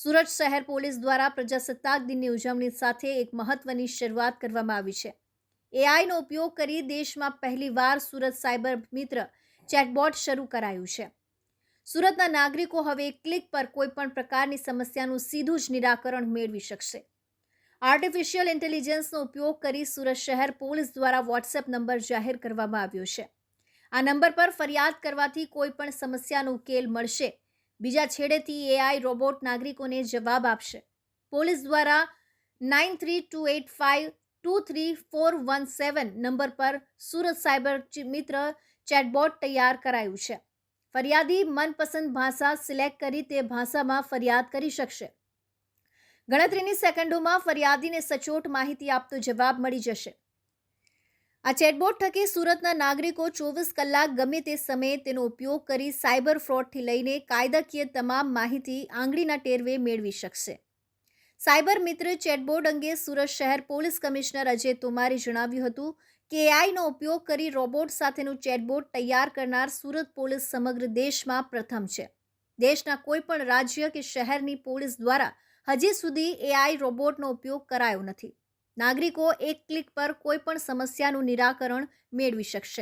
સુરત શહેર પોલીસ દ્વારા પ્રજાસત્તાક દિનની ઉજવણી સાથે એક મહત્વની શરૂઆત કરવામાં આવી છે. એઆઈનો ઉપયોગ કરી દેશમાં પહેલીવાર સુરત સાયબર મિત્ર ચેટબોટ શરૂ કરાયું છે. સુરતના નાગરિકો હવે ક્લિક પર કોઈપણ પ્રકારની સમસ્યાનું સીધું જ નિરાકરણ મેળવી શકશે. આર્ટિફિશિયલ ઇન્ટેલિજન્સનો ઉપયોગ કરી સુરત શહેર પોલીસ દ્વારા વોટ્સએપ નંબર જાહેર કરવામાં આવ્યો છે. આ નંબર પર ફરિયાદ કરવાથી કોઈ પણ સમસ્યાનો ઉકેલ મળશે બીજા છેડેથી એઆઈ રોબોટ નાગરિકોને જવાબ આપશે. પોલીસ દ્વારા nine three two eight five two three four one seven number પર સુરત સાયબર મિત્ર ચેટબોટ તૈયાર કરાયું છે. ફરિયાદી મનપસંદ ભાષા સિલેક્ટ કરી તે ભાષામાં ફરિયાદ કરી શકશે. ગણતરીની સેકન્ડોમાં ફરિયાદીને સચોટ માહિતી આપતો જવાબ મળી જશે. આ ચેટબોટ થકી સુરતના નાગરિકો ચોવીસ કલાક ગમે તે સમયે તેનો ઉપયોગ કરી સાયબર ફ્રોડથી લઈને કાયદાકીય તમામ માહિતી આંગળીના ટેરવે મેળવી શકશે. સાયબર મિત્ર ચેટબોર્ડ અંગે સુરત શહેર પોલીસ કમિશનર અજય તોમારે જણાવ્યું હતું કે એઆઈનો ઉપયોગ કરી રોબોટ સાથેનું ચેટબોટ તૈયાર કરનાર સુરત પોલીસ સમગ્ર દેશમાં પ્રથમ છે. દેશના કોઈપણ રાજ્ય કે શહેરની પોલીસ દ્વારા હજી સુધી એઆઈ રોબોટનો ઉપયોગ કરાયો નથી. નાગરિકો એક ક્લિક પર કોઈપણ સમસ્યાનું નિરાકરણ મેળવી શકશે.